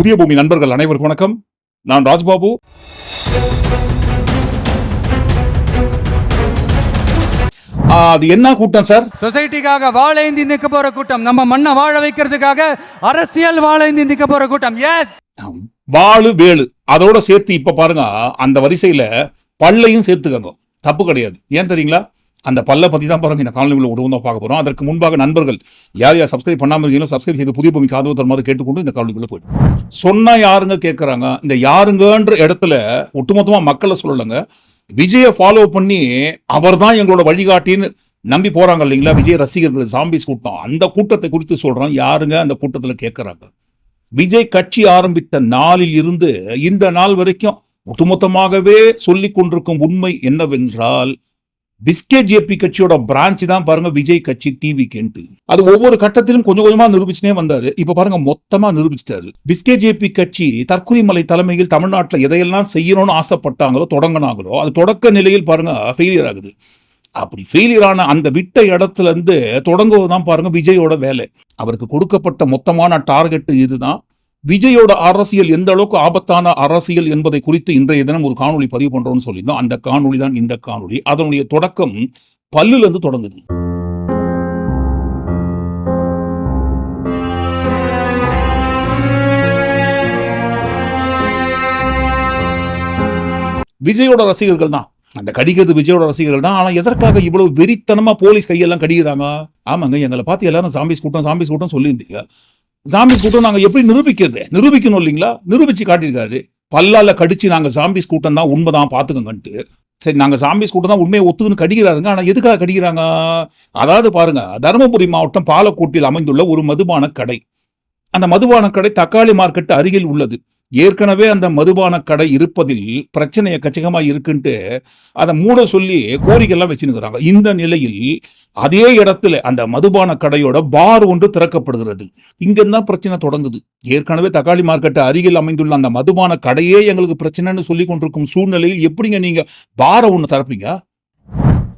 புதிய பூமி நண்பர்கள் அனைவருக்கும் வணக்கம். நான் ராஜ்பாபு. அது என்ன கூட்டம் சார்? சொசைட்டிக்காக வாழேந்தி நிற்க போற கூட்டம் நம்ம மண்ணை வாழ வைக்கிறதுக்காக அரசியல் வாழேந்தி நிற்க போற கூட்டம். எஸ் வாளு வேலு அதோட சேர்த்து இப்ப பாருங்க அந்த வரிசையில பல்லையும் சேர்த்துக்கங்க. தப்பு கிடையாது. ஏன் தெரியுங்களா? அந்த பல்ல பற்றி தான் பாருங்க இந்த காணொலியில் உடம்பு தான் பார்க்க போகிறோம் அதற்கு முன்பாக நண்பர்கள் யார் யார் சப்ஸ்கிரைப் பண்ணாமல் இருக்கீங்களோ சப்ஸ்கிரைப் செய்து புதிய பூமிக்கு ஆதரவு தருமாறு கேட்டுக்கொண்டு இந்த காணொலிக்குள்ள போயிடும் சொன்னால் யாருங்க கேட்குறாங்க இந்த யாருங்கன்ற இடத்துல ஒட்டுமொத்தமாக மக்களை சொல்லலைங்க. விஜயை ஃபாலோ பண்ணி அவர்தான் எங்களோட வழிகாட்டின்னு நம்பி போகிறாங்க இல்லைங்களா? விஜய் ரசிகர்கள் சாம்பிஸ் கூட்டம். அந்த கூட்டத்தை குறித்து சொல்கிறோம் யாருங்க அந்த கூட்டத்தில் கேட்குறாங்க விஜய் கட்சி ஆரம்பித்த நாளில் இருந்து இந்த நாள் வரைக்கும் ஒட்டுமொத்தமாகவே சொல்லி கொண்டிருக்கும் உண்மை என்னவென்றால் பிஸ்கெட் ஜேபி கட்சியோட பிரான்ச் தான் பாருங்க விஜய் கட்சி டிவி கேன்ட்டு அது ஒவ்வொரு கட்டத்திலும் கொஞ்சம் கொஞ்சமா நிரூபிச்சுனே வந்தாரு. இப்ப பாருங்க மொத்தமா நிரூபிச்சிட்டாரு. பிஸ்கெட் ஜேபி கட்சி தற்கொலைமலை தலைமையில் தமிழ்நாட்டில் எதையெல்லாம் செய்யணும்னு ஆசைப்பட்டாங்களோ தொடங்கினாங்களோ அது தொடக்க நிலையில் பாருங்க ஃபெயிலியர் ஆகுது. அப்படி ஃபெயிலியர் ஆன அந்த விட்ட இடத்துல இருந்து தொடங்குவதுதான் பாருங்க விஜயோட வேலை. அவருக்கு கொடுக்கப்பட்ட மொத்தமான டார்கெட் இதுதான். விஜயோட அரசியல் எந்த அளவுக்கு ஆபத்தான அரசியல் என்பதை குறித்து இன்றைய தினம் ஒரு காணொலி பதிவு பண்றோம்னு சொல்லியிருந்தோம். அந்த காணொளி தான் இந்த காணொலி அதனுடைய தொடக்கம் பல்லுல இருந்து தொடங்குது. விஜயோட ரசிகர்கள் தான். அந்த கடிக்கிறது விஜயோட ரசிகர்கள் தான். ஆனா எதற்காக இவ்வளவு வெறித்தனமா போலீஸ் கையெல்லாம் கடிக்கிறாங்க? ஆமாங்க எங்களை பார்த்து எல்லாரும் சாம்பிஸ் கூட்டம் சாம்பிஸ் கூட்டம் சொல்லியிருந்தீங்க. ஜாம்பிஸ் கூட்டம் நாங்க எப்படி நிரூபிக்கிறது? நிரூபிக்கணும் இல்லைங்களா? நிரூபிச்சு காட்டியிருக்காரு. பல்லால கடிச்சு நாங்க ஜாம்பிஸ் கூட்டம் தான் உண்மைதான் பாத்துக்கங்கன்ட்டு சரி நாங்க ஜாம்பிஸ் கூட்டம் தான் உண்மையை ஒத்துக்குன்னு கடிக்கிறாருங்க. ஆனா எதுக்காக கடிக்கிறாங்க? அதாவது பாருங்க தருமபுரி மாவட்டம் பாலக்கோட்டில் அமைந்துள்ள ஒரு மதுபான கடை. அந்த மதுபான கடை தக்காளி மார்க்கெட் அருகில் உள்ளது. ஏற்கனவே அந்த மதுபான கடை இருப்பதில் பிரச்சனை எக்கச்சக்கமா இருக்குன்ட்டு அதை மூட சொல்லி கோரிக்கைலாம் வச்சுருக்கிறாங்க இந்த நிலையில் அதே இடத்துல அந்த மதுபான கடையோட பார் ஒன்று திறக்கப்படுகிறது. இங்கதான் பிரச்சனை தொடங்குது. ஏற்கனவே தக்காளி மார்க்கெட்டு அருகில் அமைந்துள்ள அந்த மதுபான கடையே எங்களுக்கு பிரச்சனைன்னு சொல்லி கொண்டிருக்கும் சூழ்நிலையில் எப்படிங்க நீங்கள் பாரை ஒன்று திறப்பீங்க?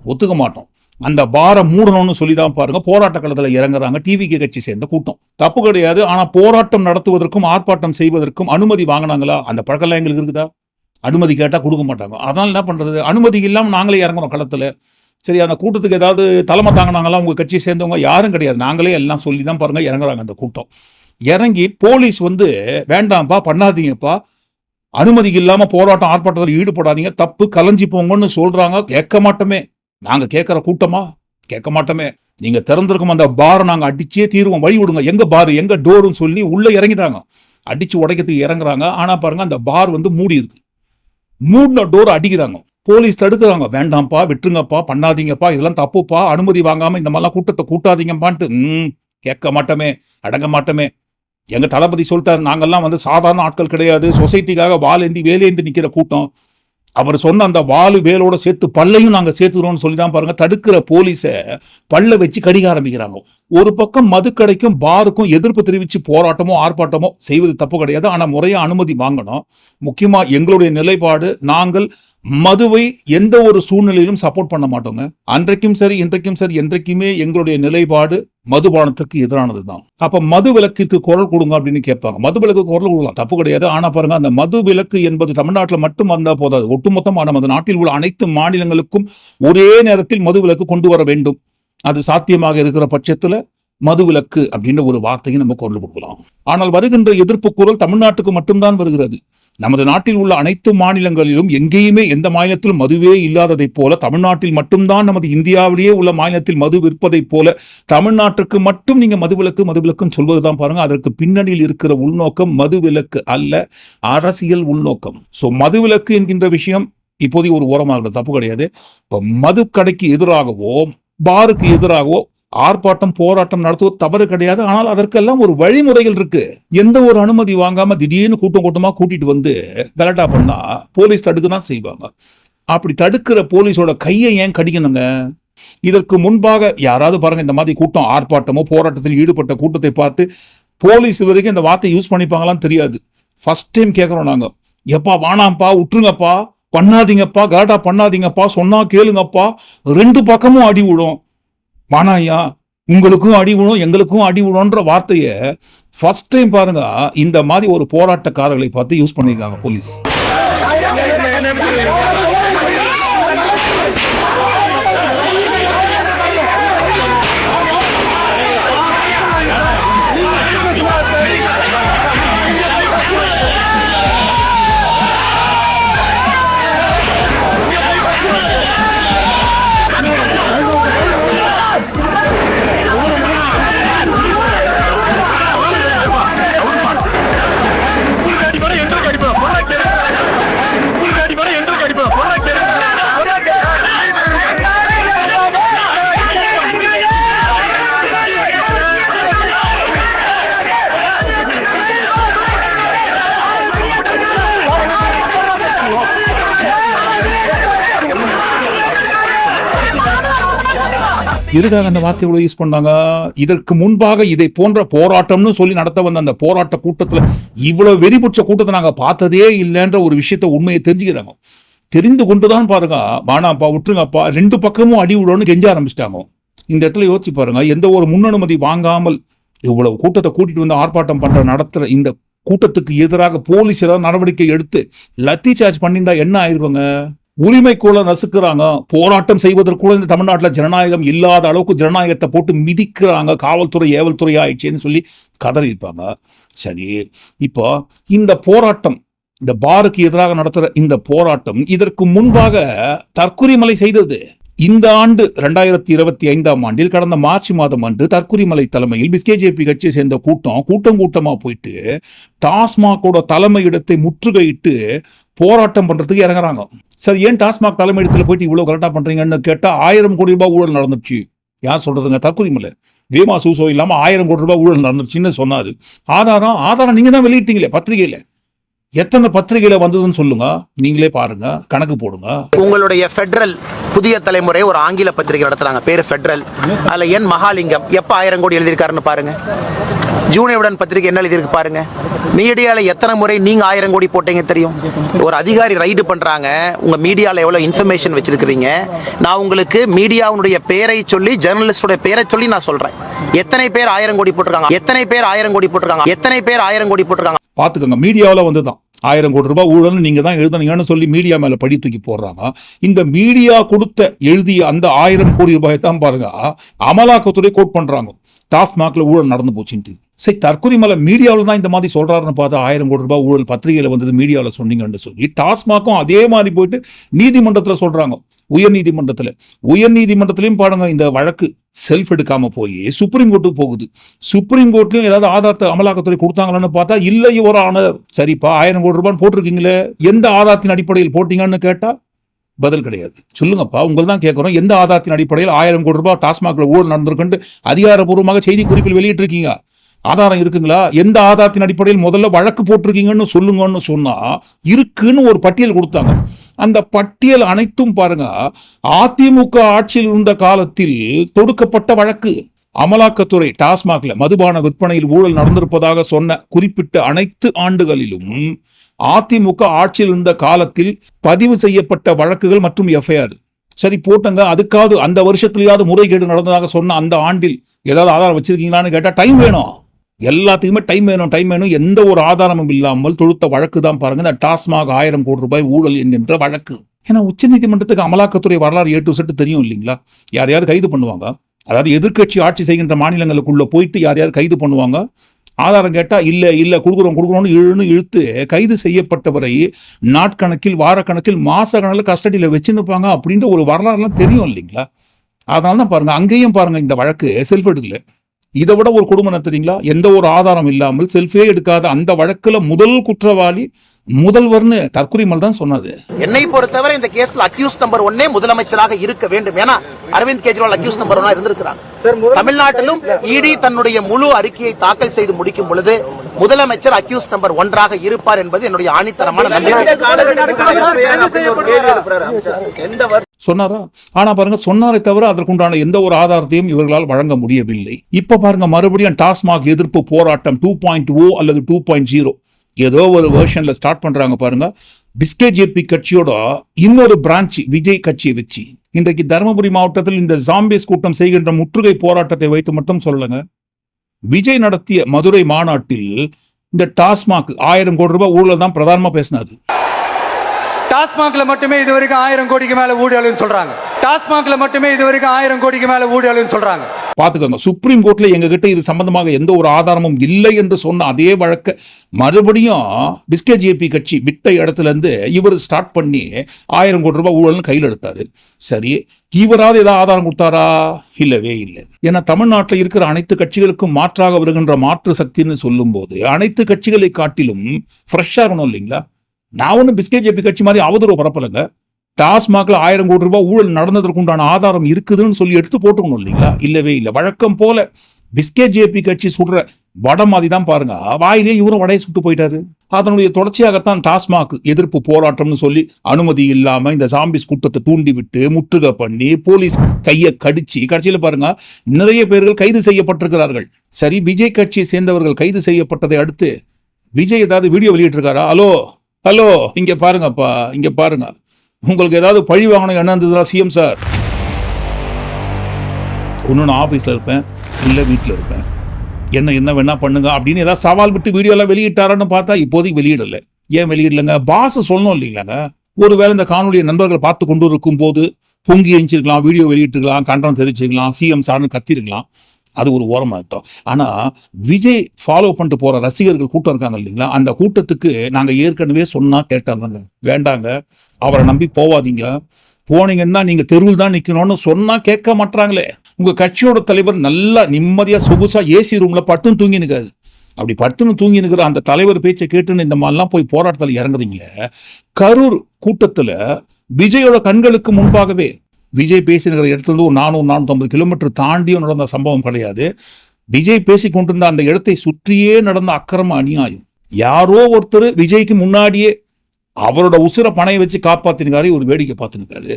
ஒத்துக்க மாட்டோம். அந்த பாரை மூடணும்னு சொல்லி தான் பாருங்க. போராட்ட களத்தில் இறங்குறாங்க. டிவிகே கட்சி சேர்ந்த கூட்டம். தப்பு கிடையாது. ஆனால் போராட்டம் நடத்துவதற்கும் ஆர்ப்பாட்டம் செய்வதற்கும் அனுமதி வாங்கினாங்களா? அந்த பழக்கம்லாம் எங்களுக்கு இருக்குதா? அனுமதி கேட்டால் கொடுக்க மாட்டாங்க. அதனால் என்ன பண்ணுறது அனுமதி இல்லாமல் நாங்களே இறங்குறோம் களத்தில். சரி அந்த கூட்டத்துக்கு ஏதாவது தலைமை தாங்கினாங்களா? உங்கள் கட்சியை சேர்ந்தவங்க? யாரும் கிடையாது. நாங்களே எல்லாம் சொல்லி தான் பாருங்க இறங்குறாங்க அந்த கூட்டம். இறங்கி போலீஸ் வந்து வேண்டாம்ப்பா பண்ணாதீங்கப்பா. அனுமதி இல்லாமல் போராட்டம் ஆர்ப்பாட்டத்தில் ஈடுபடாதீங்க. தப்பு கலைஞ்சி போங்கன்னு சொல்கிறாங்க கேட்க மாட்டோமே நாங்க கேட்குற கூட்டமா? கேட்க மாட்டோமே. நீங்க திறந்திருக்கும் அந்த பாரை நாங்க அடிச்சே தீருவோம். வழி விடுங்க. எங்க பார்? எங்க டோர்னு சொல்லி உள்ள இறங்கிட்டாங்க. அடிச்சு உடைக்கிறதுக்கு இறங்குறாங்க. ஆனா பாருங்க அந்த பார் வந்து மூடி இருக்கு. மூடின டோர் அடிக்கிறாங்க. போலீஸ் தடுக்கிறாங்க. வேண்டாம்ப்பா விட்டுருங்கப்பா பண்ணாதீங்கப்பா இதெல்லாம் தப்புப்பா அனுமதி வாங்காம இந்த மாதிரிலாம் கூட்டத்தை கூட்டாதீங்கப்பான்ட்டு ம் கேட்க மாட்டோமே அடங்க மாட்டோமே. எங்க தளபதி சொல்லிட்டாரு நாங்கெல்லாம் வந்து சாதாரண ஆட்கள் கிடையாது. சொசைட்டிக்காக வாலேந்தி வேலேந்தி நிற்கிற கூட்டம். அவர் சொன்ன அந்த வாலு வேலோட சேர்த்து பல்லையும் நாங்கள் சேர்த்துக்கிறோம்னு சொல்லி தான் பாருங்க. தடுக்கிற போலீஸை பல்ல வச்சு கடிக்க ஆரம்பிக்கிறாங்க. ஒரு பக்கம் மதுக்கடைக்கும் பாருக்கும் எதிர்ப்பு தெரிவித்து போராட்டமோ ஆர்ப்பாட்டமோ செய்வது தப்பு கிடையாது. ஆனால் முறையாக அனுமதி வாங்கணும். முக்கியமாக எங்களுடைய நிலைப்பாடு நாங்கள் மதுவை எந்த ஒரு சூழ்நிலையிலும் சப்போர்ட் பண்ண மாட்டோங்க. அன்றைக்கும் சரி இன்றைக்கும் சரி என்றைக்குமே எங்களுடைய நிலைப்பாடு மதுபானத்துக்கு எதிரானது தான் அப்ப மது விலக்குக்கு குரல் கொடுங்க அப்படின்னு கேட்பாங்க. மது விலக்கு குரல் கொடுக்கலாம். தப்பு கிடையாது. ஆனா பாருங்க அந்த மது விலக்கு என்பது தமிழ்நாட்டில் மட்டும் வந்தா போதாது. ஒட்டுமொத்தமாக நமது நாட்டில் உள்ள அனைத்து மாநிலங்களுக்கும் ஒரே நேரத்தில் மது விலக்கு கொண்டு வர வேண்டும். அது சாத்தியமாக இருக்கிற பட்சத்துல மது விலக்கு அப்படின்ற ஒரு வார்த்தையை நம்ம குரல் கொடுக்கலாம். ஆனால் வருகின்ற எதிர்ப்பு குரல் தமிழ்நாட்டுக்கு மட்டும்தான் வருகிறது. நமது நாட்டில் உள்ள அனைத்து மாநிலங்களிலும் எங்கேயுமே எந்த மாநிலத்திலும் மதுவே இல்லாததைப் போல தமிழ்நாட்டில் மட்டும்தான் நமது இந்தியாவிலேயே உள்ள மாநிலத்தில் மது விற்பதைப் போல தமிழ்நாட்டுக்கு மட்டும் நீங்க மதுவிலக்கு மதுவிலக்குன்னு சொல்வதுதான் பாருங்க. அதற்கு பின்னணியில் இருக்கிற உள்நோக்கம் மதுவிலக்கு அல்ல அரசியல் உள்நோக்கம். சோ மதுவிலக்கு என்கின்ற விஷயம் இப்போதைக்கு ஒரு ஓரமாக தப்பு கிடையாது. இப்போ மது கடைக்கு எதிராகவோ பாருக்கு எதிராகவோ ஆர்ப்பாட்டம் போராட்டம் நடத்துவது தவறு கிடையாது. ஆனால் அதற்கெல்லாம் ஒரு வழிமுறைகள் இருக்கு. எந்த ஒரு அனுமதி வாங்காம திடீர்னு கூட்டம் கூட்டமா கூட்டிட்டு வந்து கலட்டா பண்ணா போலீஸ் தடுக்க தான் செய்வாங்க. அப்படி தடுக்கிற போலீஸோட கையை ஏன் கடிக்கணுங்க? இதற்கு முன்பாக யாராவது பாருங்க இந்த மாதிரி கூட்டம் ஆர்ப்பாட்டமோ போராட்டத்தில் ஈடுபட்ட கூட்டத்தை பார்த்து போலீஸ் இது வரைக்கும் இந்த வார்த்தையை யூஸ் பண்ணிப்பாங்களான்னு தெரியாது. ஃபர்ஸ்ட் டைம் கேட்குறோம் நாங்கள் எப்பா வானாம்ப்பா விட்டுருங்கப்பா பண்ணாதீங்கப்பா கலாட்டா பண்ணாதீங்கப்பா சொன்னா கேளுங்கப்பா ரெண்டு பக்கமும் அடி விடும் வானாயா உங்களுக்கும் அடி விழும் எங்களுக்கும் அடி விழுன்ற வார்த்தையை ஃபர்ஸ்ட் டைம் பாருங்க இந்த மாதிரி ஒரு போராட்டக்காரர்களை பார்த்து யூஸ் பண்ணியிருக்காங்க போலீஸ் எதுக்காக அந்த வார்த்தையோட யூஸ் பண்ணாங்க? இதற்கு முன்பாக இதை போன்ற போராட்டம்னு சொல்லி நடத்த வந்த அந்த போராட்ட கூட்டத்தில் இவ்வளவு வெறிபுற்ற கூட்டத்தை நாங்கள் பார்த்ததே இல்லைன்ற ஒரு விஷயத்த உண்மையை தெரிஞ்சுக்கிறாங்க. தெரிந்து கொண்டு தான் பாருங்க வானாப்பா விட்டுருங்கப்பா ரெண்டு பக்கமும் அடி விடணும்னு கெஞ்ச ஆரம்பிச்சிட்டாங்க. இந்த இடத்துல யோசிச்சு பாருங்க எந்த ஒரு முன்னனுமதி வாங்காமல் இவ்வளவு கூட்டத்தை கூட்டிட்டு வந்து ஆர்ப்பாட்டம் பண்ற நடத்துற இந்த கூட்டத்துக்கு எதிராக போலீஸ் ஏதாவது நடவடிக்கை எடுத்து லத்தி சார்ஜ் பண்ணியிருந்தா என்ன ஆயிருக்கோங்க? உரிமை கூட நசுக்கிறாங்க. போராட்டம் செய்வதற்குள்ள இந்த தமிழ்நாட்டில் ஜனநாயகம் இல்லாத அளவுக்கு ஜனநாயகத்தை போட்டு மிதிக்கிறாங்க. காவல்துறை ஏவல்துறை ஆயிடுச்சேன்னு சொல்லி கதறி இருப்பாங்க சரி இப்போ இந்த போராட்டம் இந்த பாருக்கு எதிராக நடத்துகிற இந்த போராட்டம் இதற்கு முன்பாக தற்குறிமலை செய்தது இந்த ஆண்டு ரெண்டாயிரத்தி இருபத்தி ஐந்தாம் ஆண்டில் கடந்த மார்ச் மாதம் அன்று தற்குறிமலை தலைமையில் பிஸ்கேஜேபி கட்சியை சேர்ந்த கூட்டம் கூட்டம் கூட்டமாக போயிட்டு டாஸ்மாகோட தலைமையிடத்தை முற்றுகையிட்டு போராட்டம் பண்ணுறதுக்கு இறங்குறாங்க. சார் ஏன் டாஸ்மாக் தலைமையிடத்தில் போயிட்டு இவ்வளோ கரெக்டாக பண்ணுறீங்கன்னு கேட்டால் ஆயிரம் கோடி ரூபாய் ஊழல் நடந்துச்சு யார் சொல்கிறதுங்க தற்குறிமலை. வேமா சூசோ இல்லாமல் ஆயிரம் கோடி ரூபாய் ஊழல் நடந்துச்சுன்னு சொன்னார். ஆதாரம் ஆதாரம் நீங்கள் தான் வெளியிட்டீங்களே பத்திரிகையில். எத்தனை பத்திரிகையில வந்ததுன்னு சொல்லுங்க. நீங்களே பாருங்க கணக்கு போடுங்க. உங்களுடைய ஃபெட்ரல் புதிய தலைமுறை ஒரு ஆங்கில பத்திரிகை நடத்துறாங்க. பேர் ஃபெட்ரல் அதுல என் மகாலிங்கம் எப்ப ஆயிரம் கோடி எழுதியிருக்காருன்னு பாருங்க. ஜூனியவுடன் பத்திரிகை என்ன எழுதியிருக்கு பாருங்க. மீடியால எத்தனை முறை நீங்க ஆயிரம் கோடி போட்டீங்க தெரியும்? ஒரு அதிகாரி ரைடு பண்றாங்க. உங்க மீடியால எவ்வளவு இன்ஃபர்மேஷன் வச்சிருக்கிறீங்க? நான் உங்களுக்கு மீடியாவுடைய பேரை சொல்லி ஜெர்னலிஸ்டோட பேரை சொல்லி நான் சொல்றேன். எத்தனை பேர் ஆயிரம் கோடி போட்டிருக்காங்க? எத்தனை பேர் ஆயிரம் கோடி போட்டிருக்காங்க? எத்தனை பேர் ஆயிரம் கோடி போட்டிருக்காங்க? பார்த்துக்கோங்க மீடியாவில் வந்து தான் ஆயிரம் கோடி ரூபாய் ஊழல்னு நீங்க தான் எழுதுனீங்கன்னு சொல்லி மீடியா மேல படி தூக்கி போடுறாங்க. இந்த மீடியா கொடுத்த எழுதிய அந்த ஆயிரம் கோடி ரூபாயை தான் பாருங்க அமலாக்கத்துறை கோட் பண்றாங்க. டாஸ்மாகில் ஊழல் நடந்து போச்சுன்ட்டு. சரி தற்கொலை மீடியாவில் தான் இந்த மாதிரி சொல்கிறாருன்னு பார்த்தா ஆயிரம் கோடி ரூபாய் ஊழல் பத்திரிகையில் வந்தது மீடியாவில் சொன்னீங்கன்னு சொல்லி டாஸ்மாக்கும் அதே மாதிரி போயிட்டு நீதிமன்றத்தில் சொல்கிறாங்க உயர் நீதிமன்றத்துல உயர் நீதிமன்றத்திலையும் பாருங்க இந்த வழக்கு செல்ஃப் எடுக்காமல் போய் சுப்ரீம் கோர்ட்டுக்கு போகுது. சுப்ரீம் கோர்ட்லையும் ஏதாவது ஆதாரத்தை அமலாக்கத்துறை கொடுத்தாங்களான்னு பார்த்தா இல்லை ஒரு ஆனர் சரிப்பா ஆயிரம் கோடி ரூபான்னு போட்டிருக்கீங்களே எந்த ஆதாரத்தின் அடிப்படையில் போட்டீங்கன்னு கேட்டால் பதில் கிடையாது. சொல்லுங்கப்பா உங்கள் தான் கேட்குறோம் எந்த ஆதாரத்தின் அடிப்படையில் ஆயிரம் கோடி ரூபாய் டாஸ்மாகில் ஊழல் நடந்திருக்குன்னு அதிகாரப்பூர்வமாக செய்தி குறிப்பில் வெளியிட்டிருக்கீங்க. ஆதாரம் இருக்குங்களா? எந்த ஆதாரத்தின் அடிப்படையில் முதல்ல வழக்கு போட்டிருக்கீங்கன்னு சொல்லுங்கன்னு சொன்னா இருக்குன்னு ஒரு பட்டியல் கொடுத்தாங்க. அந்த பட்டியல் அனைத்தும் பாருங்க அதிமுக ஆட்சியில் இருந்த காலத்தில் தொடுக்கப்பட்ட வழக்கு. அமலாக்கத்துறை டாஸ்மாக்ல மதுபான விற்பனையில் ஊழல் நடந்திருப்பதாக சொன்ன குறிப்பிட்ட அனைத்து ஆண்டுகளிலும் அதிமுக ஆட்சியில் இருந்த காலத்தில் பதிவு செய்யப்பட்ட வழக்குகள் மற்றும் எஃப்ஐஆர் சரி போட்டங்க. அதுக்காவது அந்த வருஷத்துலயாவது முறைகேடு நடந்ததாக சொன்ன அந்த ஆண்டில் ஏதாவது ஆதாரம் வச்சிருக்கீங்களான்னு கேட்டால் டைம் வேணும். எல்லாத்துக்குமே டைம் வேணும் டைம் வேணும். எந்த ஒரு ஆதாரமும் இல்லாமல் தொழுத்த வழக்கு தான் பாருங்க. இந்த டாஸ்மாக் ஆயிரம் கோடி ரூபாய் ஊழல் என்கின்ற வழக்கு. ஏன்னா உச்சநீதிமன்றத்துக்கு அமலாக்கத்துறை வரலாறு ஏ டு செட்டு தெரியும் இல்லைங்களா? யாரையாவது கைது பண்ணுவாங்க. அதாவது எதிர்க்கட்சி ஆட்சி செய்கின்ற மாநிலங்களுக்குள்ள போயிட்டு யாரையாவது கைது பண்ணுவாங்க. ஆதாரம் கேட்டால் இல்ல இல்லை கொடுக்குறோம் கொடுக்குறோம்னு இழுன்னு இழுத்து கைது செய்யப்பட்டவரை நாட்கணக்கில் வாரக்கணக்கில் மாச கணக்கில் கஸ்டடியில் வச்சுருப்பாங்க அப்படின்ற ஒரு வரலாறுலாம் தெரியும் இல்லைங்களா? அதனால தான் பாருங்க அங்கேயும் பாருங்க இந்த வழக்கு செல்ஃப் எடுக்கல. இதை விட ஒரு கொடுமை தெரியுங்களா? எந்த ஒரு ஆதாரம் இல்லாமல் செல்ஃபே எடுக்காத அந்த வழக்கில் முதல் குற்றவாளி முதல்வர்னு தற்குறிமல் தான் சொன்னது என்னை பொறுத்தவரை இந்த கேஸ்ல அக்யூஸ் நம்பர் ஒன்னே முதலமைச்சராக இருக்க வேண்டும் ஏன்னா அரவிந்த் கெஜ்ரிவால் அக்யூஸ் நம்பர் ஒன்னா இருந்திருக்கிறார். தமிழ்நாட்டிலும் இடி தன்னுடைய முழு அறிக்கையை தாக்கல் செய்து முடிக்கும் பொழுது முதலமைச்சர் அக்யூஸ் நம்பர் ஒன்றாக இருப்பார் என்பது என்னுடைய ஆணித்தரமான நம்பிக்கை. சொன்னாரா? ஆனா பாருங்க சொன்னாரே தவிர அதற்குண்டான எந்த ஒரு ஆதாரத்தையும் இவர்களால் வழங்க முடியவில்லை. இப்ப பாருங்க மறுபடியும் டாஸ்மாக் எதிர்ப்பு போராட்டம் டூ பாயிண்ட் ஓ அல்லது டூ பாயிண்ட் ஜீரோ ஏதோ ஒரு வெர்ஷன்ல ஸ்டார்ட் பண்றாங்க பாருங்க. பிஸ்கே ஜேபி கட்சியோட இன்னொரு பிரான்ச் விஜய் கட்சியை வச்சு இன்றைக்கு தருமபுரி மாவட்டத்தில் இந்த ஜாம்பிஸ் கூட்டம் செய்கின்ற முற்றுகை போராட்டத்தை வைத்து மட்டும் சொல்லுங்க விஜய் நடத்திய மதுரை மாநாட்டில் இந்த டாஸ்மாக் ஆயிரம் கோடி ரூபாய் ஊழல் தான் பிரதானமாக பேசினாரு. டாஸ்மாக்ல மட்டுமே இது வரைக்கும் ஆயிரம் கோடிக்கு மேல ஊழல்னு சொல்றாங்க. டாஸ்மாக்ல மட்டுமே இது வரைக்கும் ஆயிரம் கோடிக்கு மேல ஊழல்னு சொல்றாங்க. பாத்துக்கோங்க சுப்ரீம் கோர்ட்ல எங்க கிட்ட இது சம்பந்தமாக எந்த ஒரு ஆதாரமும் இல்லை என்று சொன்ன அதே வழக்க மறுபடியும் பிஸ்கே ஜேபி கட்சி விட்ட இடத்துல இருந்து இவர் ஸ்டார்ட் பண்ணி ஆயிரம் கோடி ரூபாய் ஊழல்னு கையில் எடுத்தாரு. சரி இவராவது ஏதாவது ஆதாரம் கொடுத்தாரா? இல்லவே இல்லை. ஏன்னா தமிழ்நாட்டில் இருக்கிற அனைத்து கட்சிகளுக்கும் மாற்றாக வருகின்ற மாற்று சக்தின்னு சொல்லும்போது அனைத்து கட்சிகளை காட்டிலும் ஃப்ரெஷ்ஷாக இருக்கணும் இல்லைங்களா? நான் ஒன்றும் பிஸ்கெட் ஜேபி கட்சி மாதிரி அவதூறு பரப்பலைங்க. டாஸ்மாகில் ஆயிரம் கோடி ரூபாய் ஊழல் நடந்ததற்கு உண்டான ஆதாரம் இருக்குதுன்னு சொல்லி எடுத்து போட்டுக்கணும் இல்லைங்களா? இல்லவே இல்லை. வழக்கம் போல பிஸ்கே ஜேபி கட்சி சுடுற வடை மாதிரி தான் பாருங்க. வாயிலே இவரும் வடையை சுட்டு போயிட்டாரு. அதனுடைய தொடர்ச்சியாகத்தான் டாஸ்மாக் எதிர்ப்பு போராட்டம்னு சொல்லி அனுமதி இல்லாம இந்த சாம்பிஸ் கூட்டத்தை தூண்டி விட்டு முற்றுகை பண்ணி போலீஸ் கையை கடிச்சு கடைசியில் பாருங்க நிறைய பேர்கள் கைது செய்யப்பட்டிருக்கிறார்கள். சரி விஜய் கட்சியை சேர்ந்தவர்கள் கைது செய்யப்பட்டதை அடுத்து விஜய் ஏதாவது வீடியோ வெளியிட்டிருக்காரா? ஹலோ? ஹலோ இங்க பாருங்கப்பா இங்க பாருங்க. உங்களுக்கு ஏதாவது பழி வாங்கணும் என்ன இருந்ததுன்னா சிஎம் சார் ஒன்று நான் ஆஃபீஸில் இருப்பேன் இல்லை வீட்டில் இருப்பேன். என்ன என்ன வேணா பண்ணுங்க அப்படின்னு ஏதாவது சவால் விட்டு வீடியோலாம் வெளியிட்டாரான்னு பார்த்தா இப்போதைக்கு வெளியிடலை. ஏன் வெளியிடலைங்க? பாஸ் சொல்லணும் இல்லைங்களாங்க? ஒருவேளை இந்த காணொலியை நண்பர்கள் பார்த்து கொண்டு இருக்கும் போது பொங்கி எஞ்சிருக்கலாம் வீடியோ வெளியிட்டிருக்கலாம் கண்டனம் தெரிவிச்சிருக்கலாம் சிஎம் சார்னு கத்திருக்கலாம். அது ஒரு ஓரமாகட்டும். ஆனால் விஜய் ஃபாலோ பண்ணிட்டு போகிற ரசிகர்கள் கூட்டம் இருக்காங்க இல்லைங்களா? அந்த கூட்டத்துக்கு நாங்கள் ஏற்கனவே சொன்னால் கேட்டாங்க வேண்டாங்க. அவரை நம்பி போவாதீங்க. போனீங்கன்னா நீங்கள் தெருவில் தான் நிற்கணும்னு சொன்னால் கேட்க மாட்றாங்களே. உங்கள் கட்சியோட தலைவர் நல்லா நிம்மதியாக சொகுசாக ஏசி ரூமில் பட்டுன்னு தூங்கி நிற்காது அப்படி பட்டுன்னு தூங்கி நிற்கிற அந்த தலைவர் பேச்சை கேட்டுன்னு இந்த மாதிரிலாம் போய் போராட்டத்தில் இறங்குறீங்களே கரூர் கூட்டத்தில் விஜயோட கண்களுக்கு முன்பாகவே விஜய் பேசினுக்கிற இடத்துலேருந்து ஒரு நானூறு நானூற்றம்பது கிலோமீட்டர் தாண்டியும் நடந்த சம்பவம் கிடையாது. விஜய் பேசி கொண்டிருந்த அந்த இடத்தை சுற்றியே நடந்த அக்கிரம அநியாயம். யாரோ ஒருத்தர் விஜய்க்கு முன்னாடியே அவரோட உசுரை பணையை வச்சு காப்பாத்தினுக்காரு ஒரு வேடிக்கை பார்த்துனுக்காரு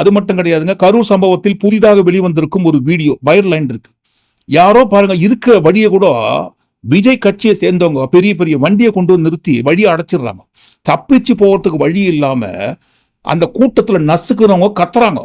அது மட்டும் கிடையாதுங்க கரூர் சம்பவத்தில் புதிதாக வெளிவந்திருக்கும் ஒரு வீடியோ வைரல் லைன் இருக்கு. யாரோ பாருங்க இருக்கிற வழியை கூட விஜய் கட்சியை சேர்ந்தவங்க பெரிய பெரிய வண்டியை கொண்டு வந்து நிறுத்தி வழியை அடைச்சிடுறாங்க. தப்பிச்சு போகிறதுக்கு வழி இல்லாமல் அந்த கூட்டத்துல நசுக்குறவங்க கத்துறாங்க.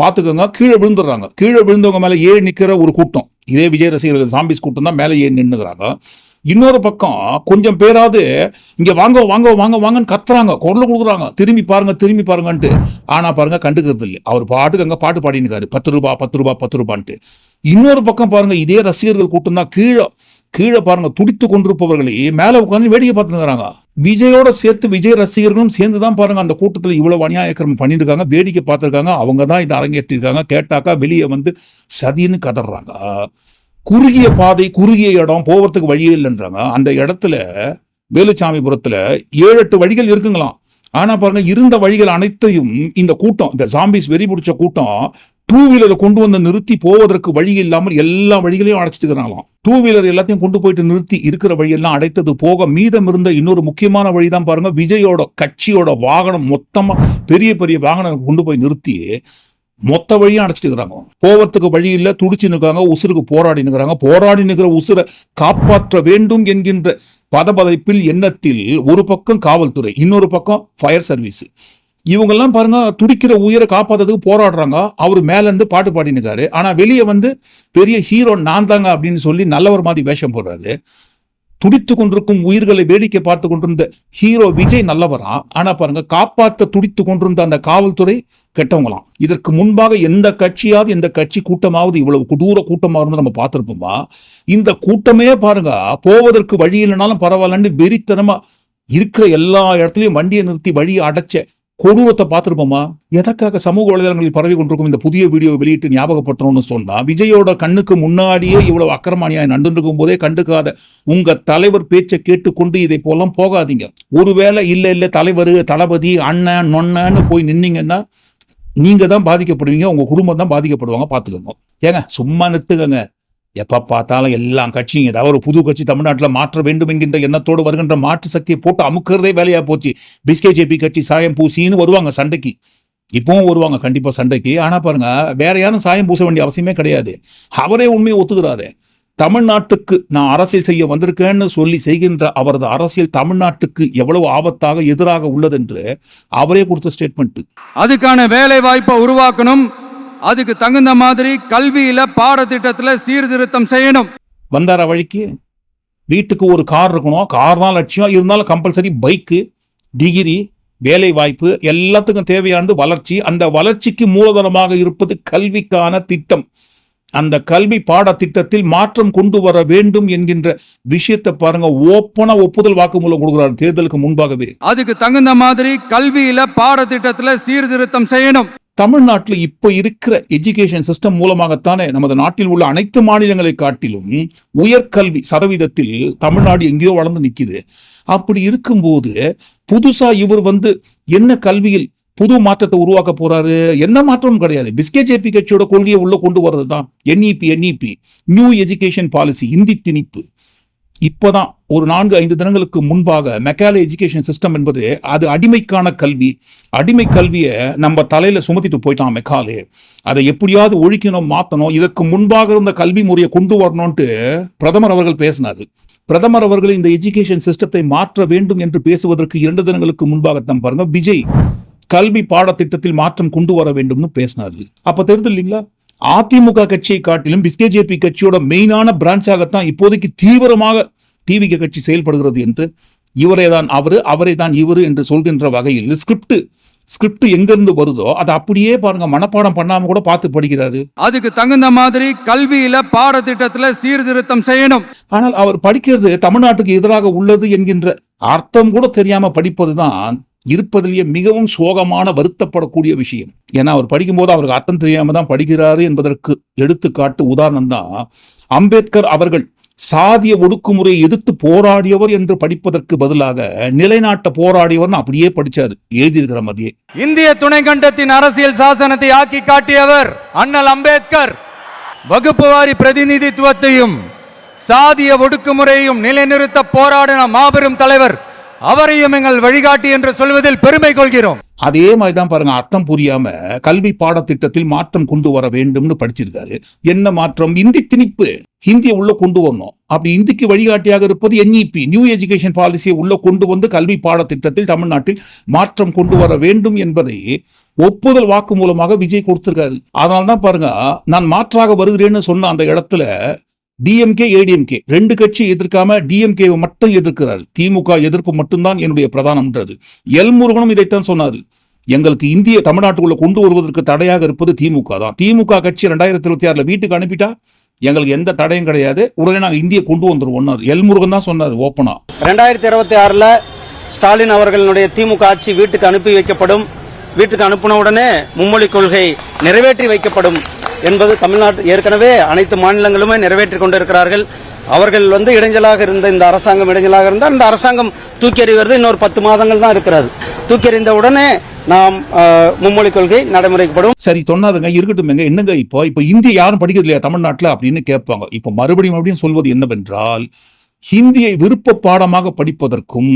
பார்த்துக்கோங்க கீழே விழுந்துடுறாங்க. கீழே விழுந்தவங்க மேலே ஏறி நிற்கிற ஒரு கூட்டம். இதே விஜய் ரசிகர்கள் சாம்பிஸ் கூட்டம் தான் மேலே ஏறி நின்றுக்கிறாங்க இன்னொரு பக்கம் கொஞ்சம் பேராவது இங்க வாங்க வாங்க வாங்க வாங்கன்னு கத்துறாங்க. குரல் கொடுக்குறாங்க. திரும்பி பாருங்க திரும்பி பாருங்கன்ட்டு. ஆனா பாருங்க கண்டுக்கிறது இல்லை. அவர் பாட்டுக்கு அங்க பாட்டு பாடினுக்காரு பத்து ரூபா பத்து ரூபா பத்து ரூபான்ட்டு. இன்னொரு பக்கம் பாருங்க இதே ரசிகர்கள் கூட்டம் தான் கீழே. கீழே பாருங்க துடித்து கொண்டிருப்பவர்களே மேல உட்காந்து வேடிக்கை பார்த்துக்கிறாங்க விஜயோட சேர்த்து விஜய் ரசிகர்களும் சேர்ந்து தான் பாருங்க அந்த கூட்டத்தில் இவ்வளவு அநியாயக்கிரமம் பண்ணியிருக்காங்க வேடிக்கை பார்த்துருக்காங்க அவங்க தான் இதை அரங்கேற்றிருக்காங்க கேட்டாக்கா வெளியே வந்து சதின்னு கதறாங்க. குறுகிய பாதை குறுகிய இடம் போவதுக்கு வழியே இல்லைன்றாங்க. அந்த இடத்துல வேலுச்சாமிபுரத்துல ஏழு எட்டு வழிகள் இருக்குங்களாம். ஆனா பாருங்க இருந்த வழிகள் அனைத்தையும் இந்த கூட்டம் இந்த ஜாம்பிஸ் வெறி பிடிச்ச கூட்டம் டூ வீலரை கொண்டு வந்து நிறுத்தி போவதற்கு வழி இல்லாமல் எல்லா வழிகளையும் அடைச்சிட்டு இருக்கிறாங்களாம் டூ வீலர் எல்லாத்தையும் கொண்டு போயிட்டு நிறுத்தி இருக்கிற வழியெல்லாம் அடைத்தது போக மீதம் இருந்த இன்னொரு முக்கியமான வழி தான் பாருங்க விஜயோட கட்சியோட வாகனம் மொத்தமா பெரிய பெரிய வாகனங்கள் கொண்டு போய் நிறுத்தி மொத்த வழியும் அடைச்சிட்டு இருக்கிறாங்க போவதுக்கு வழி இல்லை துடிச்சு நிற்கிறாங்க உசுருக்கு போராடி நிற்கிறாங்க போராடி நிற்கிற உசுரை காப்பாற்ற வேண்டும் என்கின்ற பதபதைப்பில் எண்ணத்தில் ஒரு பக்கம் காவல்துறை இன்னொரு பக்கம் ஃபயர் சர்வீஸ் இவங்கெல்லாம் பாருங்க துடிக்கிற உயிரை காப்பாத்துறதுக்கு போராடுறாங்க. அவர் மேலேருந்து பாட்டு பாடினுக்காரு. ஆனால் வெளியே வந்து பெரிய ஹீரோ நான் தாங்க அப்படின்னு சொல்லி நல்லவர் மாதிரி வேஷம் போடுறாரு. துடித்து கொண்டிருக்கும் உயிர்களை வேடிக்கை பார்த்து கொண்டிருந்த ஹீரோ விஜய் நல்லவரா? ஆனா பாருங்க காப்பாற்ற துடித்து கொண்டிருந்த அந்த காவல்துறை கெட்டவங்களாம். இதற்கு முன்பாக எந்த கட்சியாவது எந்த கட்சி கூட்டமாவது இவ்வளவு கொடூர கூட்டமாக இருந்து நம்ம பார்த்துருப்போமா? இந்த கூட்டமே பாருங்க போவதற்கு வழி இல்லைனாலும் பரவாயில்லன்னு வெறித்தனமா இருக்கிற எல்லா இடத்துலையும் வண்டியை நிறுத்தி வழியை அடைச்ச கொடூரத்தை பார்த்துருப்போமா? எதற்காக சமூக வலைதளங்களில் பரவி கொண்டிருக்கும் இந்த புதிய வீடியோ வெளியிட்டு ஞாபகப்படுத்தணும்னு சொன்னா விஜயோட கண்ணுக்கு முன்னாடியே இவ்வளவு அக்கிரமானியாய் நண்டுருக்கும் போதே கண்டுக்காத உங்க தலைவர் பேச்சை கேட்டுக்கொண்டு இதை போலாம் போகாதீங்க. ஒருவேளை இல்லை இல்லை தலைவர் தளபதி அண்ணன் நொண்ணன்னு போய் நின்னீங்கன்னா நீங்க தான் பாதிக்கப்படுவீங்க உங்க குடும்பம் தான் பாதிக்கப்படுவாங்க பாத்துக்கோங்க ஏங்க சும்மா நிறுத்துக்கங்க எப்ப பார்த்தாலும் எல்லா கட்சியும் ஏதாவது ஒரு புது கட்சி தமிழ்நாட்டில் மாற்ற வேண்டும் என்கின்ற எண்ணத்தோடு வருகின்ற மாற்று சக்தியை போட்டு அமுக்கிறதே வேலையா போச்சு. பிஸ்கேஜேபி கட்சி சாயம் பூசின்னு வருவாங்க சண்டைக்கு. இப்பவும் வருவாங்க கண்டிப்பா சண்டைக்கு. ஆனா பாருங்க வேற யாரும் சாயம் பூச வேண்டிய அவசியமே கிடையாது. அவரே உண்மையை ஒத்துக்கிறாரு. தமிழ்நாட்டுக்கு நான் அரசியல் செய்ய வந்திருக்கேன்னு சொல்லி செய்கின்ற அவரது அரசியல் தமிழ்நாட்டுக்கு எவ்வளவு ஆபத்தாக எதிராக உள்ளது என்று அவரே கொடுத்த ஸ்டேட்மெண்ட் அதுக்கான வேலை வாய்ப்பை உருவாக்கணும். அதுக்கு தகுந்த மாதிரி கல்வியில பாடத்திட்டத்துல சீர்திருத்தம் செய்யணும். வந்தாரா வழிக்கு? வீட்டுக்கு ஒரு கார் இருக்கணும். கார் தான் லட்சியம். இருந்தாலும் கம்பல்சரி பைக்கு டிகிரி வேலை வாய்ப்பு எல்லாத்துக்கும் தேவையானது வளர்ச்சி. அந்த வளர்ச்சிக்கு மூலதனமாக இருப்பது கல்விக்கான திட்டம். அந்த கல்வி பாடத்திட்டத்தில் மாற்றம் கொண்டு வர வேண்டும் என்கின்ற விஷயத்தை பாருங்க ஓப்பனா ஒப்புதல் வாக்குமூலம் கொடுக்குறாரு தேர்தலுக்கு முன்பாகவே. அதுக்கு தகுந்த மாதிரி கல்வியில பாடத்திட்டத்துல சீர்திருத்தம் செய்யணும். தமிழ்நாட்டில் இப்போ இருக்கிற எஜுகேஷன் சிஸ்டம் மூலமாகத்தானே நமது நாட்டில் உள்ள அனைத்து மாநிலங்களை காட்டிலும் உயர்கல்வி சதவீதத்தில் தமிழ்நாடு எங்கேயோ வளர்ந்து நிக்குது. அப்படி இருக்கும்போது புதுசா இவர் வந்து என்ன கல்வியில் புது மாற்றத்தை உருவாக்க போறாரு? என்ன மாற்றமும் கிடையாது. பிஸ்கேஜேபி கட்சியோட கொள்கையை உள்ள கொண்டு வர்றது தான் NEP NEP new education policy Hindi திணிப்பு. இப்போதான் ஒரு நான்கு ஐந்து தினங்களுக்கு முன்பாக மெக்காலே எஜுகேஷன் சிஸ்டம் என்பது அது அடிமைக்கான கல்வி. அடிமை கல்வியை நம்ம தலையில சுமத்திட்டு போயிட்டான் மெக்காலே. அதை எப்படியாவது ஒழிக்கணும் மாத்தணும் இதற்கு முன்பாக இருந்த கல்வி முறையை கொண்டு வரணும்ட்டு பிரதமர் அவர்கள் பேசினாரு. பிரதமர் அவர்கள் இந்த எஜுகேஷன் சிஸ்டத்தை மாற்ற வேண்டும் என்று பேசுவதற்கு இரண்டு தினங்களுக்கு முன்பாகத்தான் பாருங்க விஜய் கல்வி பாடத்திட்டத்தில் மாற்றம் கொண்டு வர வேண்டும்னு பேசினாரு. அப்ப தெரியுது இல்லைங்களா? அதிமுக கட்சியை காட்டிலும் பிஸ்கேஜேபி கட்சியோட மெயினான பிரான்ச்சாகத்தான் இப்போதைக்கு தீவிரமாக டிவிக கட்சி செயல்படுகிறது என்று இவரே தான் அவரு அவரே தான் இவரு என்று சொல்கின்ற வகையில் ஸ்கிரிப்ட் ஸ்கிரிப்ட் எங்கிருந்து வருதோ அதை அப்படியே பாருங்க மனப்பாடம் பண்ணாம கூட பார்த்து படிக்கிறாரு. அதுக்கு தகுந்த மாதிரி கல்வியில பாடத்திட்டத்துல சீர்திருத்தம் செய்யணும். ஆனால் அவர் படிக்கிறது தமிழ்நாட்டுக்கு எதிராக உள்ளது என்கின்ற அர்த்தம் கூட தெரியாம படிப்பதுதான் இருப்பதிலேயே மிகவும் சோகமான வருத்தப்படக்கூடிய விஷயம். ஏன்னா அவர் படிக்கும்போது அவருக்கு அர்த்தம் தெரியாமல் தான் படிக்கிறாரு என்பதற்கு எடுத்துக்காட்டு உதாரணம் தான் அம்பேத்கர் அவர்கள் சாதிய ஒடுக்குமுறையை எதிர்த்து போராடியவர் என்று படிப்பதற்கு பதிலாக நிலைநாட்ட போராடியவர் அப்படியே படிச்சாரு எழுதியிருக்கிற மதியே இந்திய துணைக்கண்டத்தின் அரசியல் சாசனத்தை ஆக்கி காட்டியவர் அண்ணல் அம்பேத்கர். வகுப்பு வாரி பிரதிநிதித்துவத்தையும் சாதிய ஒடுக்குமுறையையும் நிலைநிறுத்த போராடின மாபெரும் தலைவர் அவரையும் எங்கள் வழிகாட்டி என்று சொல்வதில் பெருமை கொள்கிறோம். அதே மாதிரி தான் பாருங்க அர்த்தம் புரியாம கல்வி பாடத்திட்டத்தில் மாற்றம் கொண்டு வர வேண்டும்னு படிச்சிருக்காரு. என்ன மாற்றம்? இந்தி திணிப்பு. ஹிந்தியை உள்ள கொண்டு வரணும். அப்படி இந்திக்கு வழிகாட்டியாக இருப்பது என்இபி நியூ எஜுகேஷன் பாலிசியை உள்ள கொண்டு வந்து கல்வி பாடத்திட்டத்தில் தமிழ்நாட்டில் மாற்றம் கொண்டு வர வேண்டும் என்பதை ஒப்புதல் வாக்கு மூலமாக விஜய் கொடுத்திருக்காரு. அதனால தான் பாருங்க நான் மாற்றாக வருகிறேன்னு சொன்ன அந்த இடத்துல டிஎம்கே ஏடிஎம்கே ரெண்டு கட்சி எதிர்க்காம டிஎம்கே மட்டும் எதிர்க்கிறார் திமுக எதிர்ப்பு மட்டும்தான் என்னுடைய பிரதானம்ன்றது. எல் முருகனும் இதைத்தான் சொன்னாரு. எங்களுக்கு இந்திய தமிழ்நாட்டுக்குள்ள கொண்டு வருவதற்கு தடையாக இருப்பது திமுக தான். திமுக கட்சி ரெண்டாயிரத்தி இருபத்தி ஆறுல வீட்டுக்கு அனுப்பிட்டா எங்களுக்கு எந்த தடையும் கிடையாது. உடனே நாங்கள் இந்திய கொண்டு வந்துருவோம் எல் முருகன் தான் சொன்னார் ஓப்பனா ரெண்டாயிரத்தி இருபத்தி ஆறுல ஸ்டாலின் அவர்களுடைய திமுக ஆட்சி வீட்டுக்கு அனுப்பி வைக்கப்படும். வீட்டுக்கு அனுப்பின உடனே மும்மொழி கொள்கை நிறைவேற்றி வைக்கப்படும். என்பது தமிழ்நாட்டு ஏற்கனவே அனைத்து மாநிலங்களுமே நிறைவேற்றி கொண்டிருக்கிறார்கள். அவர்கள் வந்து இடைஞ்சலாக இருந்த இந்த அரசாங்கம் இடைஞ்சலாக இருந்தால் இந்த அரசாங்கம் தூக்கி எறிவது இன்னொரு பத்து மாதங்கள் தான் இருக்கிறது. தூக்கி எறிந்த உடனே நாம் மும்மொழி கொள்கை நடைமுறைக்கப்படும். சரி சொன்னாதுங்க இருக்கட்டும்ங்க. என்னங்க இப்போ? இப்போ இந்திய யாரும் படிக்கிறது இல்லையா தமிழ்நாட்டில் அப்படின்னு கேட்பாங்க. இப்போ மறுபடியும் மறுபடியும் சொல்வது என்னவென்றால் ஹிந்தியை விருப்ப பாடமாக படிப்பதற்கும்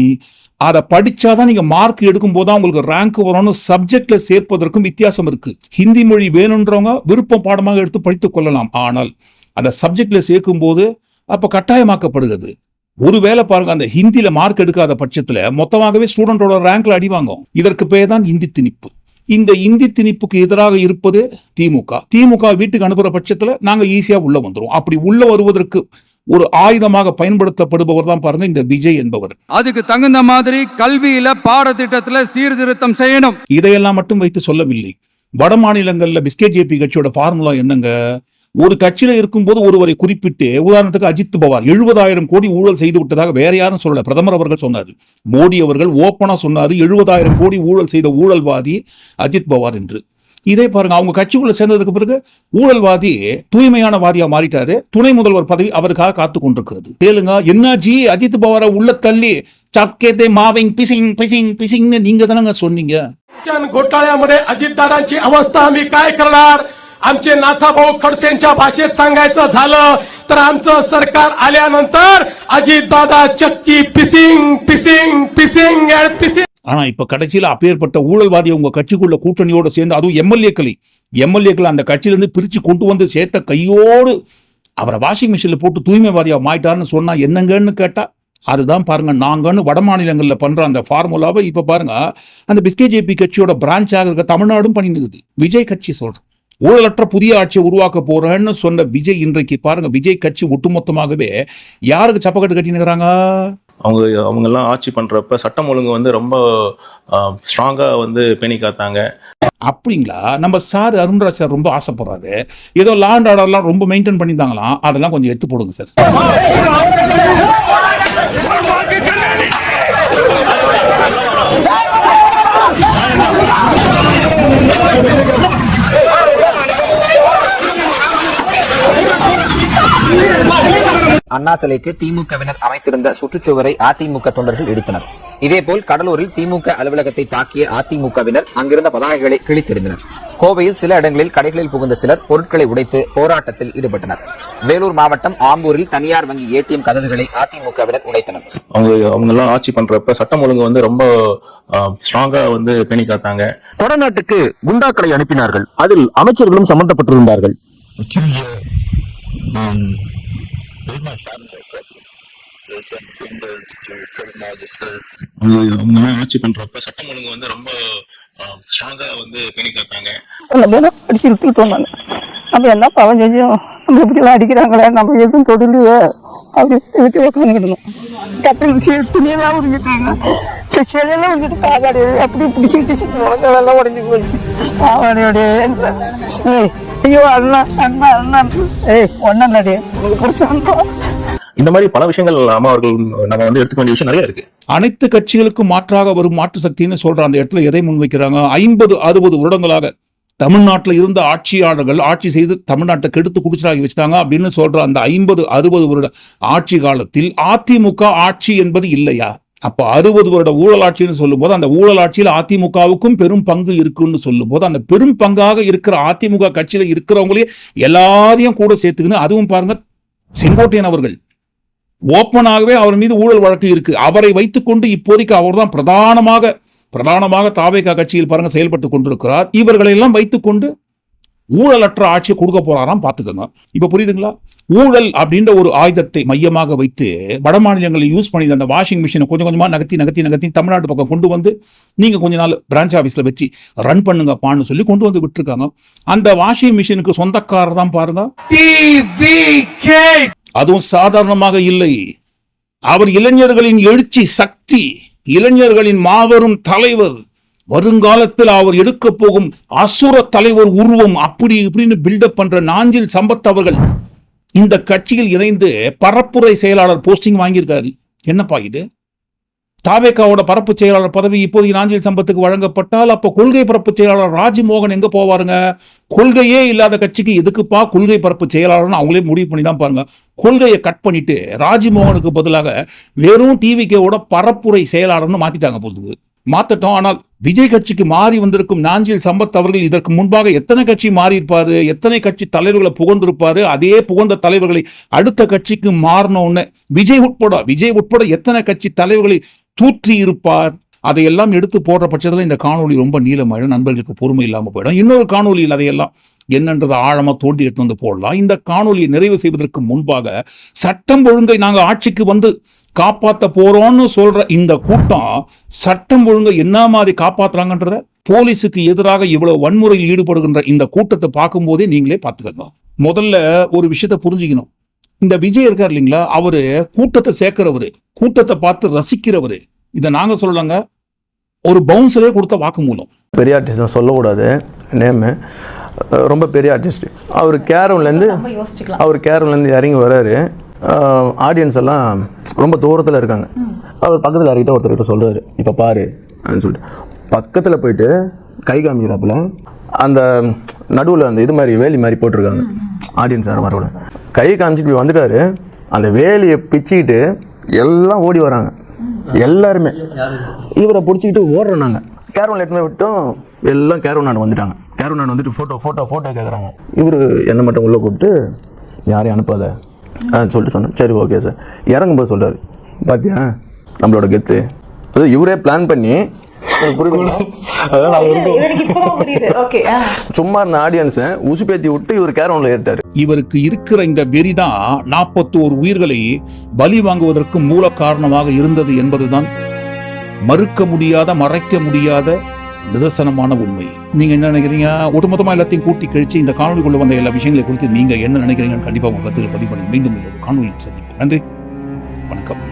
அதை படிச்சாதான் நீங்க மார்க் எடுக்கும் போது உங்களுக்கு ரேங்க் வரும்னு சப்ஜெக்ட்ல சேர்ப்பதற்கும் வித்தியாசம் இருக்கு. ஹிந்தி மொழி வேணுன்றவங்க விருப்பம் பாடமாக எடுத்து படித்துக் கொள்ளலாம். ஆனால் அந்த சப்ஜெக்ட்ல சேர்க்கும் போது அப்ப கட்டாயமாக்கப்படுகிறது. ஒருவேளை பாருங்க அந்த ஹிந்தியில மார்க் எடுக்காத பட்சத்துல மொத்தமாகவே ஸ்டூடெண்டோட ரேங்க்ல அடிவாங்க இதற்கு பேர் தான் இந்தி திணிப்பு. இந்த இந்தி திணிப்புக்கு எதிராக இருப்பது திமுக. திமுக வீட்டுக்கு அனுப்புற பட்சத்துல நாங்க ஈஸியா உள்ள வந்துடும் அப்படி உள்ள வருவதற்கு ஒரு ஆயுதமாக பயன்படுத்தப்படுபவர் தான் பாருங்க இந்த விஜய் என்பவர். அதுக்கு தகுந்த மாதிரி கல்வியில பாடத்திட்டத்துல சீர்திருத்தம் செய்யணும். இதையெல்லாம் மட்டும் வைத்து சொல்லவில்லை. வட மாநிலங்கள்ல பிஸ்கெட் ஜேபி கட்சியோட ஃபார்முலா என்னங்க? ஒரு கட்சியில இருக்கும்போது ஒருவரை குறிப்பிட்டு உதாரணத்துக்கு அஜித் பவார் எழுபதாயிரம் கோடி ஊழல் செய்து விட்டதாக வேற யாரும் சொல்லல. பிரதமர் அவர்கள் சொன்னார். மோடி அவர்கள் ஓப்பனா சொன்னாரு எழுபதாயிரம் கோடி ஊழல் செய்த ஊழல்வாதி அஜித் பவார் என்று. இதே பாருங்க அவங்க கட்சிக்குள்ள சேர்ந்ததுக்கு பிறகு ஊழல்வாதி தூய்மையான வாதியா மாறிட்டாரு துணை முதல்வர் பதவி அவருக்காக காத்து கொண்டிருக்கிறது கேளுங்க என்னாச்சு அஜித் பவாரை உள்ள தள்ளி சக்கேதே மாவிங் பிசிங் பிசிங் பிசிங்னு நீங்க தானங்க சொன்னீங்க शिक्षण घोटाळ्यामध्ये अजितदादांची अवस्था आम्ही काय करणार आमचे नाथाभाऊ खडसेंच्या भाषेत सांगायचं झालं तर आमचं सरकार आल्यानंतर अजितदादा चक्की fishing fishing fishing and fishing ஆனால் இப்போ கடைசியில் அப்பேற்பட்ட ஊழல்வாதி உங்க கட்சிக்குள்ள கூட்டணியோடு சேர்ந்து அதுவும் எம்எல்ஏக்களை எம்எல்ஏக்களை அந்த கட்சியிலேருந்து பிரித்து கொண்டு வந்து சேர்த்த கையோடு அவரை வாஷிங் மிஷினில் போட்டு தூய்மைவாதியாக மாயிட்டார்னு சொன்னால் என்னங்கன்னு கேட்டால் அதுதான் பாருங்கள் நாங்கன்னு வட மாநிலங்களில் பண்ணுற அந்த ஃபார்முலாவை இப்போ பாருங்க அந்த பிஸ்கே ஜேபி கட்சியோட பிரான்ச்சாக இருக்க தமிழ்நாடும் பண்ணினுக்குது விஜய் கட்சி சொல்கிறேன் ஊழலற்ற புதிய ஆட்சியை உருவாக்க போகிறேன்னு சொன்ன விஜய் இன்றைக்கு பாருங்கள் விஜய் கட்சி ஒட்டுமொத்தமாகவே யாருக்கு சப்பக்கட்டு கட்டினுக்கிறாங்க அவங்க அவங்கெல்லாம் ஆட்சி பண்றப்ப சட்டம் ஒழுங்கு வந்து ரொம்ப ஸ்ட்ராங்கா வந்து பேணி காத்தாங்க அப்படிங்களா நம்ம சார் அருண்ராஜ் சார் ரொம்ப ஆசைப்படுறாரு ஏதோ லாண்ட் ஆர்டர்லாம் ரொம்ப மெயின்டைன் பண்ணியிருந்தாங்களாம் அதெல்லாம் கொஞ்சம் எடுத்து போடுங்க சார் அண்ணா சிலைக்கு திமுகவினர் அமைத்திருந்த சுற்றுச்சுவரை அதிமுக தொண்டர்கள் இடித்தனர். இதேபோல் கடலூரில் திமுக அலுவலகத்தை தாக்கிய அதிமுகவினர் அங்கிருந்த பதாகைகளை கிழித்தெறிந்தனர். கோவையில் சில இடங்களில் கடைகளில் புகுந்த சிலர் பொருட்களை உடைத்து போராட்டத்தில் ஈடுபட்டனர். வேலூர் மாவட்டம் ஆம்பூரில் தனியார் வங்கி ஏடிஎம் கதவுகளை அதிமுகவினர் உடைத்தனர். அவங்க அவங்கெல்லாம் ஆட்சி பண்றப்ப சட்டம் ஒழுங்கு வந்து ரொம்ப ஸ்ட்ராங்கா வந்து பேணி காத்தாங்க. கொடநாட்டுக்கு குண்டாக்களை அனுப்பினார்கள். அதில் அமைச்சர்களும் சம்பந்தப்பட்டிருந்தார்கள். அவங்க ஆட்சி பண்றப்ப சட்டம் ஒழுங்கு வந்து ரொம்ப ஸ்ட்ராங்கா வந்து பேணி என்ன அடிச்சு இழுத்துட்டு போனாங்க. நம்ம என்ன பாவம் செஞ்சோம்? நம்ம இப்படிலாம் அடிக்கிறாங்களே? நம்ம எதுவும் தொடலையே? அப்படி இழுத்து உட்காந்துக்கிடணும் கட்டில் துணியெல்லாம் உறிஞ்சிட்டாங்க சிலையெல்லாம் உறிஞ்சிட்டு பாவாடி அப்படி பிடிச்சிட்டு உலகெல்லாம் உடஞ்சி போச்சு பாவாடியோடைய ஏய் ஐயோ அண்ணா அண்ணா அண்ணா ஏய் ஒன்றும் இல்லடி உங்களுக்கு பிடிச்சாங்க இந்த மாதிரி பல விஷயங்கள் அம்மா அவர்கள் நம்ம வந்து எடுத்துக்க வேண்டிய விஷயம் நிறைய இருக்கு. அனைத்து கட்சிகளுக்கும் மாற்றாக வரும் மாற்று சக்தின்னு சொல்ற அந்த இடத்துல எதை முன்வைக்கிறாங்க? ஐம்பது அறுபது வருடங்களாக தமிழ்நாட்டில் இருந்த ஆட்சியாளர்கள் ஆட்சி செய்து தமிழ்நாட்டை கெடுத்து குடிச்சலாகி வச்சிட்டாங்க அப்படின்னு சொல்ற அந்த ஐம்பது அறுபது வருட ஆட்சி காலத்தில் அதிமுக ஆட்சி என்பது இல்லையா? அப்போ அறுபது வருட ஊழல் ஆட்சின்னு சொல்லும்போது அந்த ஊழல் ஆட்சியில் அதிமுகவுக்கும் பெரும் பங்கு இருக்குன்னு சொல்லும்போது அந்த பெரும் பங்காக இருக்கிற அதிமுக கட்சியில் இருக்கிறவங்களே எல்லாரையும் கூட சேர்த்துக்கின்னு அதுவும் பாருங்க செங்கோட்டையன் அவர்கள். ஓப்பனாகவே அவர் மீது ஊழல் வழக்கு இருக்கு. அவரை வைத்துக்கொண்டு இப்போதைக்கு அவர்தான் பிரதானமாக பிரதானமாக தாவேகா கட்சியில் பாருங்க செயல்பட்டு கொண்டிருக்கிறார். இவர்களை எல்லாம் வைத்துக்கொண்டு ஊழலற்ற ஆட்சியை கொடுக்க போறாராம் பாத்துக்கோங்க இப்ப புரியுதுங்களா? ஊழல் அப்படின்ற ஒரு ஆயுதத்தை மையமாக வைத்து வட மாநிலங்களில் யூஸ் பண்ணி அந்த வாஷிங் மிஷினை கொஞ்சம் கொஞ்சமா நகர்த்தி நகர்த்தி நகர்த்தி தமிழ்நாட்டு பக்கம் கொண்டு வந்து நீங்க கொஞ்ச நாள் பிரான்ச் ஆபீஸ்ல வச்சு ரன் பண்ணுங்கப்பான்னு சொல்லி கொண்டு வந்து விட்டுருக்காங்க. அந்த வாஷிங் மிஷினுக்கு சொந்தக்காரர் தான் பாருங்க. அதுவும் சாதாரணமாக இல்லை. அவர் இளைஞர்களின் எழுச்சி சக்தி இளைஞர்களின் மாபெரும் தலைவர். வருங்காலத்தில் அவர் எடுக்க போகும் அசுர தலைவர் உருவம் அப்படி இப்படின்னு பில்டப் பண்ற நாஞ்சில் சம்பத் அவர்கள் இந்த கட்சியில் இணைந்து பரப்புரை செயலாளர் போஸ்டிங் வாங்கியிருக்காரு. என்னப்பா இது? தாவேக்காவோட பரப்பு செயலாளர் பதவி இப்போதைக்கு நாஞ்சில் சம்பத்துக்கு வழங்கப்பட்டால் அப்ப கொள்கை பரப்பு செயலாளர் ராஜ்மோகன் எங்க போவாருங்க? கொள்கையே இல்லாத கட்சிக்கு எதுக்குப்பா கொள்கை பரப்பு செயலாளர்னு அவங்களே முடிவு பண்ணி தான் பாருங்க. கொள்கையை கட் பண்ணிட்டு ராஜ்மோகனுக்கு பதிலாக வெறும் டிவிகேவோட பரப்புரை செயலாளர்னு மாத்திட்டாங்க போகுது மாத்தட்டோம் ஆனால் விஜய் கட்சிக்கு மாறி வந்திருக்கும் நாஞ்சில் சம்பத் அவர்கள் இதற்கு முன்பாக எத்தனை கட்சி மாறி இருப்பாரு எத்தனை கட்சி தலைவர்களை புகழ்ந்திருப்பாரு அதே புகழ்ந்த தலைவர்களை அடுத்த கட்சிக்கு மாறணும்னு விஜய் உட்பட விஜய் உட்பட எத்தனை கட்சி தலைவர்களை தூற்றி இருப்பார் அதையெல்லாம் எடுத்து போடுற பட்சத்தில் இந்த காணொலி ரொம்ப நீளமாயிடும் நண்பர்களுக்கு பொறுமை இல்லாமல் போயிடும். இன்னொரு காணொலியில் அதையெல்லாம் என்னன்றதை ஆழமாக தோண்டி எடுத்து வந்து போடலாம். இந்த காணொலியை நிறைவு செய்வதற்கு முன்பாக சட்டம் ஒழுங்கை நாங்க ஆட்சிக்கு வந்து காப்பாற்ற போறோம்னு சொல்ற இந்த கூட்டம் சட்டம் ஒழுங்கை என்ன மாதிரி காப்பாத்துறாங்கன்றத போலீஸுக்கு எதிராக இவ்வளவு வன்முறையில் ஈடுபடுகின்ற இந்த கூட்டத்தை பார்க்கும்போதே நீங்களே பார்த்துக்கங்க. முதல்ல ஒரு விஷயத்தை புரிஞ்சுக்கணும். இந்த விஜய் இருக்கார் இல்லைங்களா? அவரு கூட்டத்தை சேர்க்கிறவர் கூட்டத்தை பார்த்து ரசிக்கிறவர். இதை நாங்க சொல்லலங்க. ஒரு பவுன்சரே கொடுத்த வாக்குமூலம். பெரிய சொல்லக்கூடாது. நேமு ரொம்ப பெரிய ஆர்டிஸ்ட் அவர் கேரம்லேருந்து அவர் கேரம்லேருந்து இறங்கி வராரு. ஆடியன்ஸ் எல்லாம் ரொம்ப தூரத்தில் இருக்காங்க. அவர் பக்கத்தில் இறங்கிட்ட ஒருத்தர்கிட்ட சொல்கிறாரு இப்போ பாரு அப்படின்னு சொல்லிட்டு. பக்கத்தில் போயிட்டு கை காமிக்கிறாப்புல அந்த நடுவில் அந்த இது மாதிரி வேலி மாதிரி போட்டிருக்காங்க. ஆடியன்ஸ் யாரும் வரக்கூட கை காமிச்சிட்டு இப்படி வந்துட்டாரு. அந்த வேலியை பிச்சுக்கிட்டு எல்லாம் ஓடி வராங்க. எல்லாருமே. இவரை பிடிச்சிக்கிட்டு ஓடுறோம் நாங்கள் கேரவன் எடுத்துமே விட்டோம். எல்லாம் கேரவன் வந்துட்டாங்க. கேரவன் வந்துட்டு ஃபோட்டோ ஃபோட்டோ ஃபோட்டோ கேட்குறாங்க இவர் என்னை மட்டும் உள்ளே கூப்பிட்டு யாரையும் அனுப்பாத. ஆ சொல்லிட்டு சொன்னேன். சரி ஓகே சார் இறங்கும்போது சொல்கிறாரு பாத்தியா? நம்மளோட கெத்து. அது இவரே பிளான் பண்ணி நான் சும்மா இருந்த ஆடியன்ஸை உசுப்பேத்தி விட்டு இவர் கேரவனில் ஏறிட்டாரு. இவருக்கு இருக்கிற இந்த வெறிதான் நாற்பத்தோரு உயிர்களை பலி வாங்குவதற்கு மூல காரணமாக இருந்தது என்பதுதான் மறுக்க முடியாத மறைக்க முடியாத நிதர்சனமான உண்மை. நீங்க என்ன நினைக்கிறீங்க? ஒட்டுமொத்தமா எல்லாத்தையும் கூட்டி கழிச்சு இந்த காணொலிக்குள்ள வந்த எல்லா விஷயங்களை குறித்து நீங்க என்ன நினைக்கிறீங்கன்னு கண்டிப்பா உங்க கருத்துக்களை பதிவு பண்ணுங்க. மீண்டும் இன்னொரு காணொலியில் சந்திப்போம். நன்றி. வணக்கம்.